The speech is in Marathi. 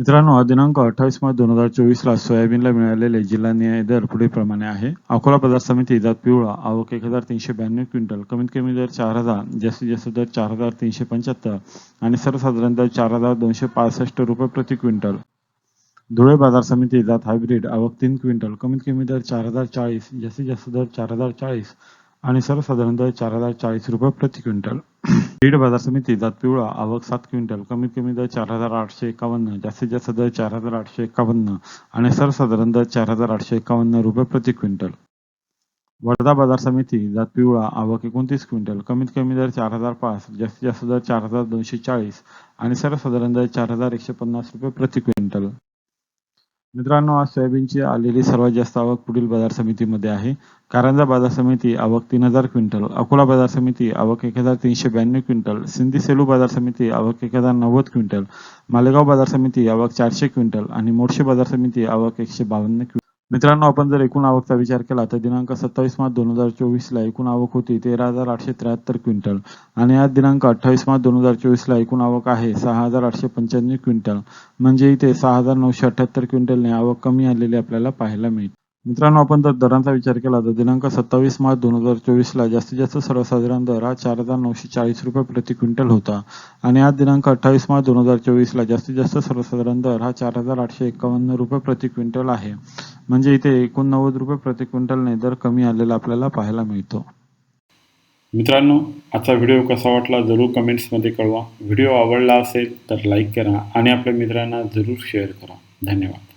मित्रांनो हा दिनांक अठ्ठावीस मार्च दोन हजार चोवीसला सोयाबीनला मिळालेले जिल्हानिहाय दर पुढीलप्रमाणे आहे. अकोला बाजार समिती जात पिवळा आवक एक हजार तीनशे ब्याण्णव क्विंटल कमीत कमी दर चार हजार जास्तीत जास्त दर चार हजार तीनशे पंच्याहत्तर आणि सर्वसाधारण दर चार हजार दोनशे पासष्ट रुपये प्रति क्विंटल. धुळे बाजार समिती जात हायब्रिड आवक तीन क्विंटल कमीत कमी दर चार हजार चाळीस जास्तीत जास्त दर चार हजार चाळीस आणि सर्वसाधारणतः दर चार हजार चाळीस रुपये प्रति क्विंटल. बीड बाजार समिती जात पिवळा आवक सात क्विंटल कमीत कमी दर चार हजार आठशे एकावन्न जास्तीत जास्त दर चार हजार आठशे एकावन्न आणि सर्वसाधारण दर चार हजार आठशे एकावन्न रुपये प्रति क्विंटल. वर्धा बाजार समिती जात पिवळा आवक एकोणतीस क्विंटल कमीत कमी दर चार हजार पाच जास्तीत जास्त दर चार हजार दोनशे चाळीस आणि सर्वसाधारण दर चार हजार एकशे पन्नास रुपये प्रति क्विंटल. मित्रांनो आज सोयाबीनची आलेली सर्वात जास्त आवक पुढील बाजार समितीमध्ये आहे. कारंजा बाजार समिती आवक तीन हजार क्विंटल अकोला बाजार समिती आवक एक हजार तीनशे ब्याण्णव क्विंटल सिंधी सेलू बाजार समिती आवक एक हजार नव्वद क्विंटल मालेगाव बाजार समिती आवक चारशे क्विंटल आणि मोर्शी बाजार समिती आवक एकशे बावन्न क्विंटल. मित्रांनो आपण जर एकूण आवकचा विचार केला तर दिनांक सत्तावीस मार्च दोन हजार चोवीसला एकूण आवक होती तेरा हजार आठशे त्र्याहत्तर क्विंटल आणि आज दिनांक अठ्ठावीस मार्च दोन हजार चोवीसला एकूण आवक आहे सहा हजार आठशे पंच्याण्णव क्विंटल. म्हणजे इथे सहा हजार नऊशे अठ्याहत्तर क्विंटलने आवक कमी आलेली आपल्याला पाहायला मिळते मित्रांनो आपण जर दरांचा विचार केला तर दिनांक सत्तावीस मार्च दोन हजार चोवीसला जास्तीत जास्त सर्वसाधारण दर हा चार हजार नऊशे चाळीस रुपये प्रति क्विंटल होता आणि आज दिनांक अठ्ठावीस मार्च दोन हजार चोवीसला जास्तीत जास्त सर्वसाधारण दर हा चार हजार आठशे एकावन्न रुपये प्रति क्विंटल आहे. म्हणजे इथे एकोणनव्वद रुपये प्रति क्विंटलने दर कमी आलेला आपल्याला पाहायला मिळतो. मित्रांनो आजचा व्हिडिओ कसा वाटला जरूर कमेंट्समध्ये कळवा. व्हिडिओ आवडला असेल तर लाईक करा आणि आपल्या मित्रांना जरूर शेअर करा. धन्यवाद.